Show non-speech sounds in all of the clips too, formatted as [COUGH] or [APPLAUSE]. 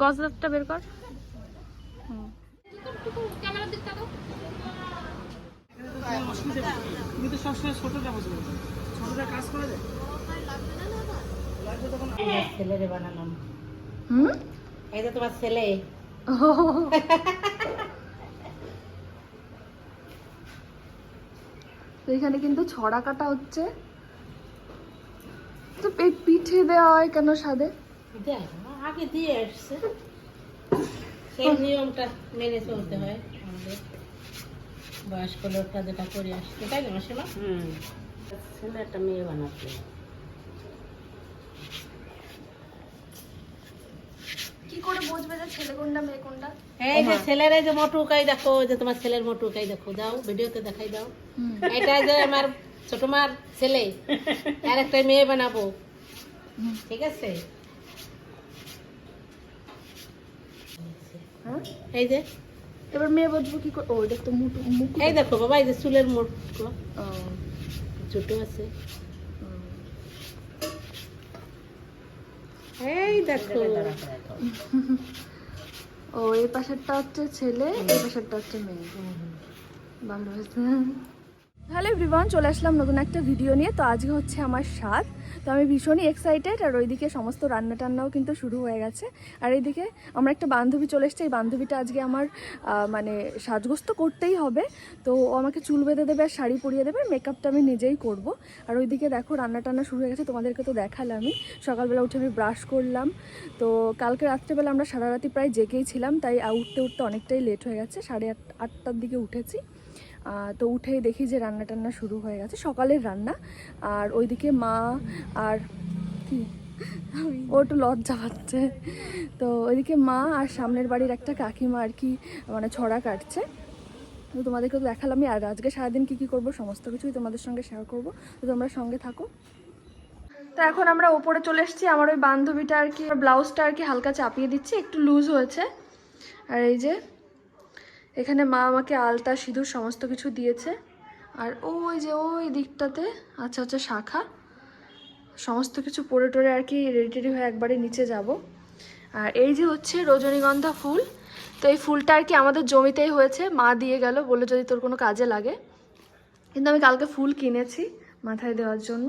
গজদারটা বের কর। এখানে কিন্তু ছড়া কাটা হচ্ছে। তো পিঠে দেওয়া হয় কেন সাদে? আগে দিয়ে আসছে। সেই নিয়মটা মেনে চলতে হয় আমাদের। বয়স্ক লোকটা যেটা করে আসছে তাই না মাসিমা? ছেলে একটা মেয়ে বানাচ্ছে। কি করে বুঝবে যে ছেলে কোনটা মেয়ে কোনটা? এই যে ছেলের এই যে মোটুকাই দেখো যে তোমার ছেলের মোটুকাই দেখো দাও ভিডিওতে দেখাই দাও। এটা যে আমার ছোট মার ছেলে [LAUGHS] আর একটা মেয়ে বানাবো। ঠিক আছে? হ্যাঁ? এই যে। এবার মেয়ে বাঁধবো কি করে? ও এটা তো মুটু মুখ এই দেখো বাবা এই যে চুলের মোট ও, ছোট আছে। এই দেখো। ও এই পাশেরটা হচ্ছে ছেলে এই পাশেরটা হচ্ছে মেয়ে। ভালো হয়েছে হ্যালো এভরিওয়ান চলে আসলাম নতুন একটা ভিডিও নিয়ে। তো আজকে হচ্ছে আমার স্বাদ। তো আমি ভীষণই এক্সাইটেড আর ওইদিকে সমস্ত রান্না টান্নাও কিন্তু শুরু হয়ে গেছে। আর এইদিকে আমার একটা বান্ধবী চলে এসছে। এই বান্ধবীটা আজকে আমার মানে সাজগোজ তো করতেই হবে। তো ও আমাকে চুল বেঁধে দেবে, আর শাড়ি পরিয়ে দেবে মেকআপটা আমি নিজেই করব। আর ওইদিকে দেখো রান্না টান্না শুরু হয়ে গেছে, তোমাদেরকে তো দেখালামই সকালবেলা উঠে আমি ব্রাশ করলাম। তো কালকে রাত্রেবেলা আমরা সারা রাতি প্রায় জেগেই ছিলাম, তাই উঠতে উঠতে অনেকটাই লেট হয়ে গেছে। সাড়ে আট, আটটার দিকে উঠেছি। তো উঠেই দেখি যে রান্না টান্না শুরু হয়ে গেছে, সকালের রান্না। আর ওইদিকে মা আর কি? ও একটু লজ্জা পাচ্ছে। তো ওইদিকে মা আর সামনের বাড়ির একটা কাকিমা আর কি মানে ছড়া কাটছে। তো তোমাদেরকে তো দেখালামই, আর আজকে সারাদিন কী কী করব, সমস্ত কিছুই তোমাদের সঙ্গে শেয়ার করব। তো তোমরা সঙ্গে থাকো। তো এখন আমরা ওপরে চলে এসেছি, আমার ওই বান্ধবীটা আর কি ব্লাউজটা আর কি হালকা চাপিয়ে দিচ্ছি, একটু লুজ হয়েছে। আর এই যে এখানে মা আমাকে আলতা, সিঁদুর সমস্ত কিছু দিয়েছে। আর ওই যে ওই দিকটাতে আচ্ছা আচ্ছা শাখা। সমস্ত কিছু পরে টরে আর কি রেডি টেডি হয়ে একবারে নিচে যাব। আর এই যে হচ্ছে রজনীগন্ধা ফুল। তো এই ফুলটা আর কি আমাদের জমিতেই হয়েছে। মা দিয়ে গেল বলে যদি তোর কোনো কাজে লাগে। কিন্তু আমি কালকে ফুল কিনেছি মাথায় দেওয়ার জন্য।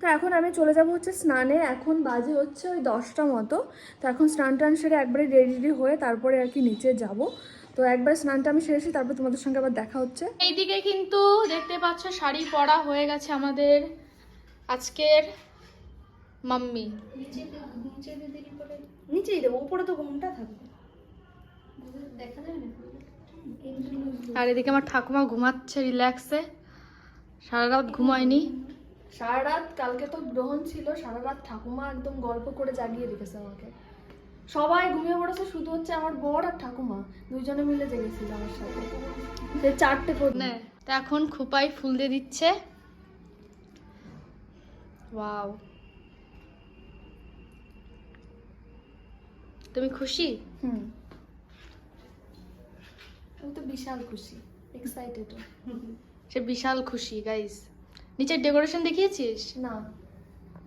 তো এখন আমি চলে যাব হচ্ছে স্নানে। এখন বাজে হচ্ছে ওই দশটা মতো। তো এখন স্নান টান সেরে একবারে রেডি রেডি হয়ে তারপরে আর কি নিচে যাব। তো একবার স্নানটা আমি সেরেছি তারপর তোমাদের সঙ্গে আবার দেখা হচ্ছে। এইদিকে কিন্তু দেখতে পাচ্ছ শাড়ি পরা হয়ে গেছে আমাদের আজকের মাম্মি। নিচেই দেবো উপরে তো ঘুমটা থাকবে। আর এদিকে আমার ঠাকুমা ঘুমাচ্ছে রিল্যাক্সে সারা রাত ঘুমায়নি। সারা রাত কালকে তো গ্রহণ ছিল সারা রাত ঠাকুমা একদম গল্প করে জাগিয়ে রেখেছে আমাকে। সবাই ঘুমিয়ে পড়েছে শুধু হচ্ছে আমার বর আর ঠাকুমা দুইজনে মিলে জেগেছিল আমার সাথে। সে চারটে পর্যন্ত। তো এখন খুপাই ফুল দিয়ে দিচ্ছে। ওয়াও। তুমি খুশি? হুম। আমি তো বিশাল খুশি এক্সাইটেড সে বিশাল খুশি গাইস নিচের ডেকোরেশন দেখিয়েছিস? না।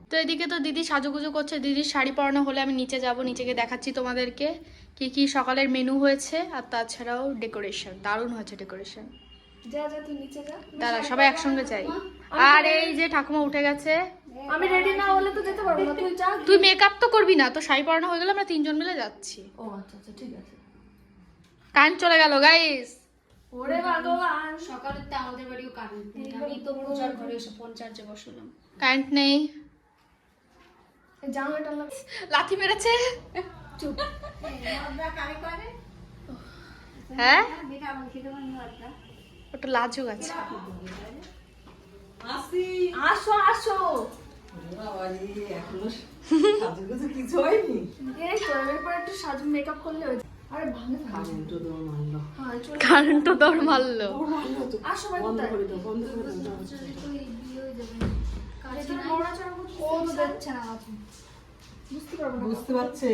তো এদিকে তো দিদি সাজুগুজু করছে দিদির শাড়ি পরানো হলে আমি নিচে যাব নিচে গিয়ে দেখাচ্ছি তোমাদেরকে কি কি সকালের মেনু হয়েছে আর তাছাড়াও ডেকোরেশন দারুণ হয়েছে ডেকোরেশন দাঁড়া সবাই একসঙ্গে যাই। আর এই যে ঠাকুমা উঠে গেছে। আমি রেডি না হলে তো যেতে পারব না তুই যা। তুই মেকআপ তো করবি না তো শাড়ি পরানো হয়ে গেলে আমরা তিনজন মিলে যাচ্ছি। ও আচ্ছা আচ্ছা ঠিক আছে। কারেন্ট চলে গেল গাইস ওরে ভগবান। সকালে তো আমাদের বাড়িও কারেন্ট নেই। আমি তো পূজার ঘরে এসে ফোন চার্জে বসলাম। কারেন্ট নেই। জানলাটা লাথি মেরেছে। হ্যাঁ? ওটা লাজুক আছে। আসো আসো। কিছু হয়নি? এই তো এরপর একটু সাজু মেকআপ করলে হয়ে হ্যাঁ কারেন্টও দৌড় মারলো। বুঝতে পারছে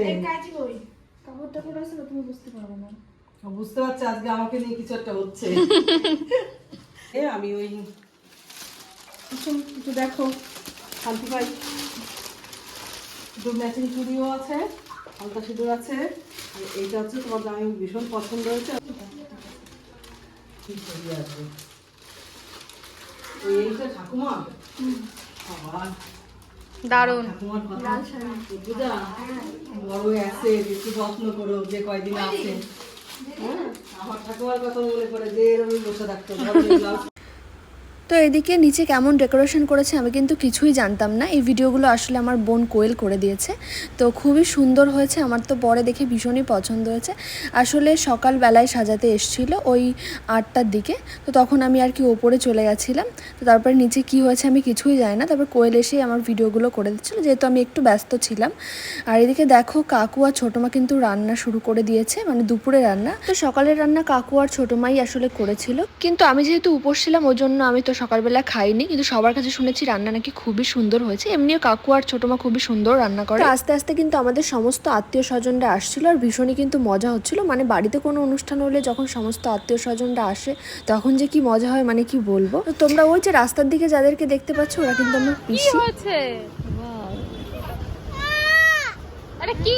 বুঝতে আজকে আমাকে নিয়ে কিছু একটা হচ্ছে। [LAUGHS] এ আমি ওই একটু একটু দেখো শান্তি পাই। একটু ম্যাচিং চুড়িও আছে হালকা সিঁদুর আছে। এইটা হচ্ছে তোমার আমি ভীষণ পছন্দ হয়েছে। কি ছবি আছে? এইটা ঠাকুমা? বাবা। দারুণ। ঠাকুমার কথা। বুঝা বড় আছে একটু যত্ন করো যে কয়দিন আছে। হ্যাঁ? আমার ঠাকুমার কথা মনে করে যে এরকম বসে থাকতো। তো এদিকে নিচে কেমন ডেকোরেশন করেছে আমি কিন্তু কিছুই জানতাম না। এই ভিডিওগুলো আসলে আমার বোন কোয়েল করে দিয়েছে। তো খুবই সুন্দর হয়েছে, আমার তো পরে দেখে ভীষণই পছন্দ হয়েছে। আসলে সকালবেলায় সাজাতে এসছিল ওই আটটার দিকে, তো তখন আমি আর কি ওপরে চলে গেছিলাম। তো তারপরে নিচে কি হয়েছে আমি কিছুই জানি না, তারপর কোয়েল এসেই আমার ভিডিওগুলো করে দিচ্ছিল যেহেতু আমি একটু ব্যস্ত ছিলাম। আর এদিকে দেখো কাকু আর ছোটোমা কিন্তু রান্না শুরু করে দিয়েছে মানে দুপুরে রান্না। তো সকালের রান্না কাকু আর ছোটোমাই আসলে করেছিল। কিন্তু আমি যেহেতু উপোস ছিলাম, ওই জন্য আমি তো সকালবেলা খাইনি কিন্তু সবার কাছে শুনেছি রান্না নাকি খুবই সুন্দর হয়েছে। এমনিও কাকু আর ছোটোমা খুবই সুন্দর রান্না করে। আস্তে আস্তে কিন্তু আমাদের সমস্ত আত্মীয় স্বজনরা আসছিল আর ভীষণই কিন্তু মজা হচ্ছিল। মানে বাড়িতে কোনো অনুষ্ঠান হলে যখন সমস্ত আত্মীয় স্বজনরা আসে তখন যে কি মজা হয় মানে কি বলব? তো তোমরা ওই যে রাস্তার দিকে যাদেরকে দেখতে পাচ্ছ ওরা কিন্তু আমার পিসি। আরে কি?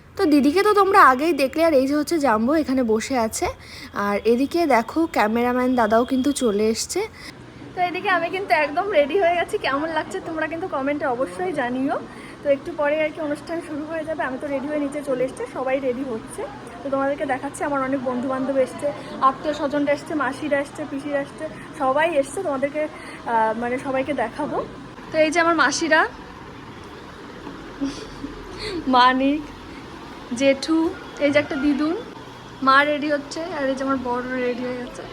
তো দিদিকে তো তোমরা আগেই দেখলে, আর এই যে হচ্ছে জাম্বো এখানে বসে আছে। আর এদিকে দেখো, ক্যামেরাম্যান দাদাও কিন্তু চলে এসছে। তো এদিকে আমি কিন্তু একদম রেডি হয়ে গেছি। কেমন লাগছে তোমরা কিন্তু কমেন্টে অবশ্যই জানিও। তো একটু পরে আর কি অনুষ্ঠান শুরু হয়ে যাবে। আমি তো রেডি হয়ে নিচে চলে এসছে, সবাই রেডি হচ্ছে। তো তোমাদেরকে দেখাচ্ছি, আমার অনেক বন্ধু বান্ধব এসছে, আত্মীয় স্বজনরা এসছে, মাসিরা এসছে, পিসিরা এসছে, সবাই এসছে। তোমাদেরকে মানে সবাইকে দেখাবো। তো এই যে আমার মাসিরা, মানিক জেঠু এই যে একটা দিদুন মা রেডি হচ্ছে আর এই যে আমার বড় রেডি হয়ে গেছে।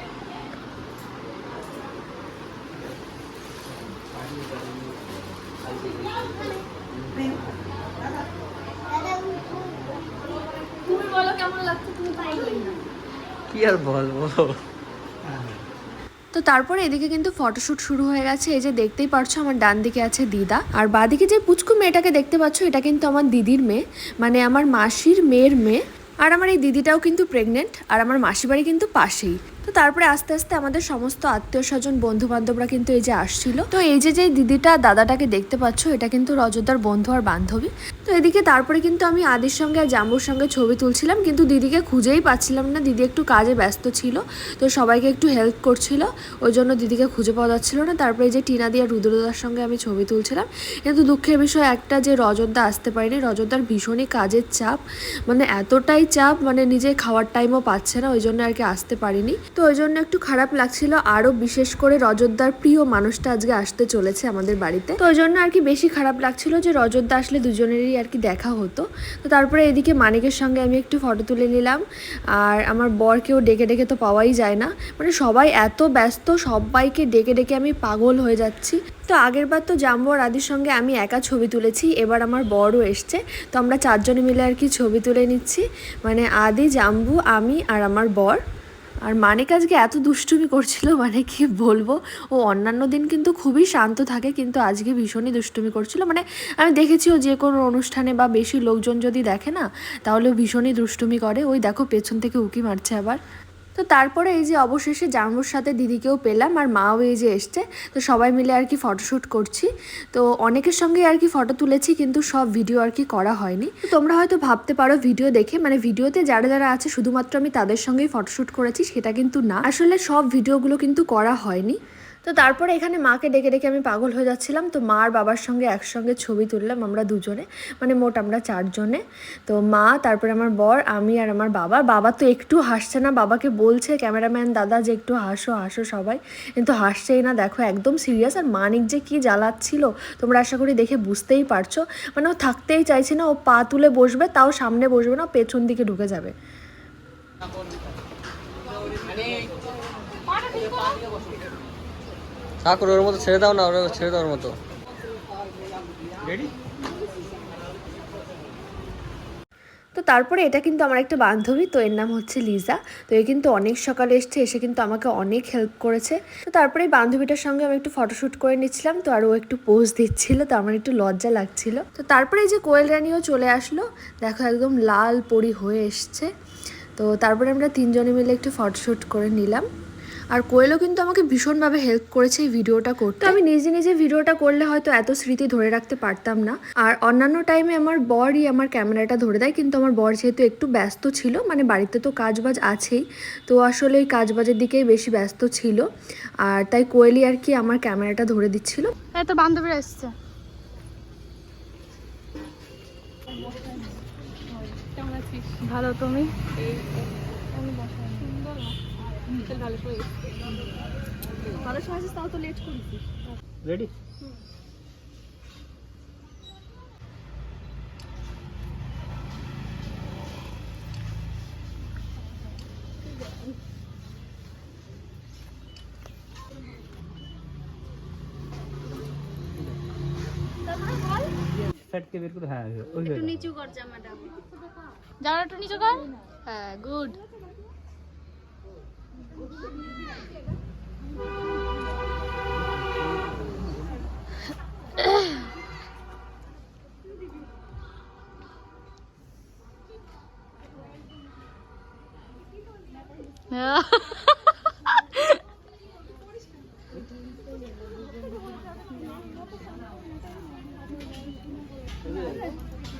তুমি বলো কেমন লাগছে? তুমি কি আর বলব? তো তারপরে এদিকে কিন্তু ফটোশুট শুরু হয়ে গেছে। এই যে দেখতেই পারছ আমার ডান দিকে আছে দিদা। আর বাদিকে যে পুচকু মেয়েটাকে দেখতে পাচ্ছ, এটা কিন্তু আমার দিদির মেয়ে মানে আমার মাসির মেয়ের মেয়ে। আর আমার এই দিদিটাও কিন্তু প্রেগনেন্ট আর আমার মাসি বাড়ি কিন্তু পাশেই। তো তারপরে আস্তে আস্তে আমাদের সমস্ত আত্মীয় স্বজন বন্ধু বান্ধবরা কিন্তু এই যে আসছিল। তো এই যে যে দিদিটা, দাদাটাকে দেখতে পাচ্ছ, এটা কিন্তু রজতার বন্ধু আর বান্ধবী। তো এদিকে তারপরে কিন্তু আমি আদির সঙ্গে আর জাম্বুর সঙ্গে ছবি তুলছিলাম, কিন্তু দিদিকে খুঁজেই পাচ্ছিলাম না। দিদি একটু কাজে ব্যস্ত ছিল, তো সবাইকে একটু হেল্প করছিল, ওই জন্য দিদিকে খুঁজে পাওয়া যাচ্ছিল না। তারপরে যে টিনা দিয়ে রুদ্রদার সঙ্গে আমি ছবি তুলছিলাম, কিন্তু দুঃখের বিষয় একটা যে রজতদা আসতে পারেনি, রজতদার ভীষণই কাজের চাপ মানে এতটাই চাপ মানে নিজে খাওয়ার টাইমও পাচ্ছে না, ওই জন্য আর কি আসতে পারিনি। তো ওই জন্য একটু খারাপ লাগছিল, আরও বিশেষ করে রজতদার প্রিয় মানুষটা আজকে আসতে চলেছে আমাদের বাড়িতে। তো ওই জন্য আর কি বেশি খারাপ লাগছিল যে রজতদা আসলে দুজনেরই আর কি দেখা হতো। তো তারপরে এদিকে মানিকের সঙ্গে আমি একটু ফটো তুলে নিলাম। আর আমার বরকেও ডেকে ডেকে তো পাওয়াই যায় না। মানে সবাই এত ব্যস্ত, সবাইকে ডেকে ডেকে আমি পাগল হয়ে যাচ্ছি। তো আগের বার তো জাম্বু আর আদির সঙ্গে আমি একা ছবি তুলেছি, এবার আমার বড়ও এসছে। তো আমরা চারজনে মিলে আর কি ছবি তুলে নিচ্ছি। মানে আদি, জাম্বু, আমি আর আমার বর। আর মানিক আজকে এত দুষ্টুমি করছিল মানে কি বলব? ও অন্যান্য দিন কিন্তু খুবই শান্ত থাকে, কিন্তু আজকে ভীষণই দুষ্টুমি করছিল। মানে আমি দেখেছি ও যে কোনো অনুষ্ঠানে বা বেশি লোকজন যদি দেখে না, তাহলে ভীষণই দুষ্টুমি করে। ওই দেখো পেছন থেকে উকি মারছে আবার। তো তারপরে এই যে অবশেষে জাম্বুর সাথে দিদিকেও পেলাম আর মাও এই যে এসছে, তো সবাই মিলে আর কি ফটোশ্যুট করছি। তো অনেকের সঙ্গে আর কি ফটো তুলেছি কিন্তু সব ভিডিও আর কি করা হয়নি। তোমরা হয়তো ভাবতে পারো ভিডিও দেখে মানে ভিডিওতে যারা যারা আছে শুধুমাত্র আমি তাদের সঙ্গেই ফটোশ্যুট করেছি, সেটা কিন্তু না। আসলে সব ভিডিওগুলো কিন্তু করা হয়নি। তো তারপরে এখানে মাকে ডেকে ডেকে আমি পাগল হয়ে যাচ্ছিলাম। তো মা আর বাবার সঙ্গে একসঙ্গে ছবি তুললাম আমরা দুজনে মানে মোট আমরা চারজনে। তো মা, তারপরে আমার বর, আমি আর আমার বাবা। বাবা তো একটু হাসছে না, বাবাকে বলছে, ক্যামেরাম্যান দাদা, যে একটু হাসো হাসো সবাই। কিন্তু হাসছেই না, দেখো একদম সিরিয়াস আর মানিক যে কি জ্বালাচ্ছিল, তোমরা আশা করি দেখে বুঝতেই পারছ। মানে ও থাকতেই চাইছে না, ও পা তুলে বসবে, তাও সামনে বসবে না পেছন দিকে ঢুকে যাবে। ঠাকুর ওর মতো ছেড়ে দাও না ওর ছেড়ে দাও ওর মতো। রেডি তো তারপরে এটা কিন্তু আমার একটা বান্ধবী তো এর নাম হচ্ছে লিজা। তো এ কিন্তু অনেক সকালে এসছে এসে কিন্তু আমাকে অনেক হেল্প করেছে। তো তারপরে এই বান্ধবীটার সঙ্গে আমি একটু ফটোশ্যুট করে নিচ্ছিলাম তো আর ও একটু পোজ দিচ্ছিল তো আমার একটু লজ্জা লাগছিল। তো তারপরে এই যে কোয়েল রানীও চলে আসলো দেখো একদম লাল পরি হয়ে এসছে। তো তারপরে আমরা তিনজনে মিলে একটু ফটোশ্যুট করে নিলাম। আর কোয়েলও কিন্তু আমাকে ভীষণভাবে হেল্প করেছে এই ভিডিওটা করতে। আমি নিজে নিজে ভিডিওটা করলে হয়তো এত স্মৃতি ধরে রাখতে পারতাম না। আর অন্যান্য টাইমে আমার বরই আমার ক্যামেরাটা ধরে দেয় কিন্তু আমার বর যেহেতু একটু ব্যস্ত ছিল মানে বাড়িতে তো কাজবাজ আছেই তো আসলে এই কাজবাজের দিকেই বেশি ব্যস্ত ছিল। আর তাই কোয়েলি আর কি আমার ক্যামেরাটা ধরে দিচ্ছিল। এই তো বান্ধবীরা এসছে। ভালো তুমি? ভালো সময় তাও তো লেট করেছি। রেডি সেটকে বের করে হ্যাঁ ওই একটু নিচু কর জামাটা। জামাটা একটু নিচু কর। হ্যাঁ গুড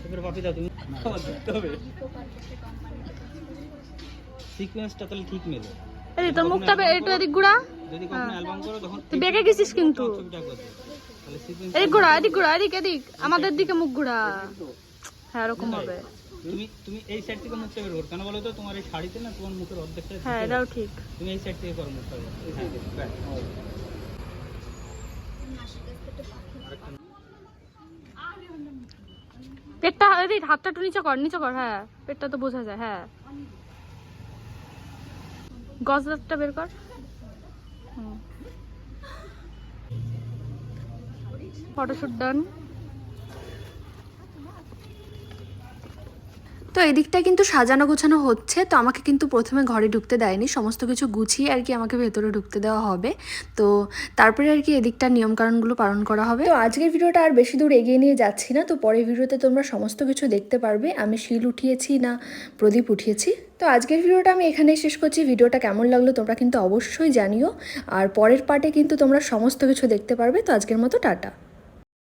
এবার পাপি দাও তুমি। আমার দেখতে হবে। সিকোয়েন্সটা তাহলে ঠিক মেলে। তোর মুখটা একটু এদিক ঘুরা। যদি কখনো অ্যালবাম করো তখন তুই বেঁকে গেছিস কিন্তু। এদিক ঘুরা এদিক ঘুরা এদিক এদিক। আমাদের দিকে মুখ ঘুরা। হ্যাঁ এরকম হবে। তুমি তুমি এই সাইড থেকে মুখটা বের করো কেন বলো তো তোমার এই শাড়িতে না তোমার মুখের অর্ধেকটা হ্যাঁ এটাও ঠিক। তুমি এই সাইড থেকে করো মুখটা। হ্যাঁ। পেটটা এই হাতটা একটু নিচে কর নিচে কর হ্যাঁ পেটটা তো বোঝা যায় হ্যাঁ। গজদারটা বের কর। ফটোশুট ডান তো এদিকটা কিন্তু সাজানো গোছানো হচ্ছে। তো আমাকে কিন্তু প্রথমে ঘরে ঢুকতে দেয়নি। সমস্ত কিছু গুছিয়ে আর কি আমাকে ভেতরে ঢুকতে দেওয়া হবে। তো তারপরে আর কি এদিকটা নিয়মকানুনগুলো পালন করা হবে। তো আজকের ভিডিওটা আর বেশি দূর এগিয়ে নিয়ে যাচ্ছি না। তো পরের ভিডিওতে তোমরা সমস্ত কিছু দেখতে পারবে। আমি শিল উঠিয়েছি না প্রদীপ উঠিয়েছি। তো আজকের ভিডিওটা আমি এখানেই শেষ করছি। ভিডিওটা কেমন লাগল তোমরা কিন্তু অবশ্যই জানিও। আর পরের পার্টে কিন্তু তোমরা সমস্ত কিছু দেখতে পারবে। তো আজকের মতো টাটা।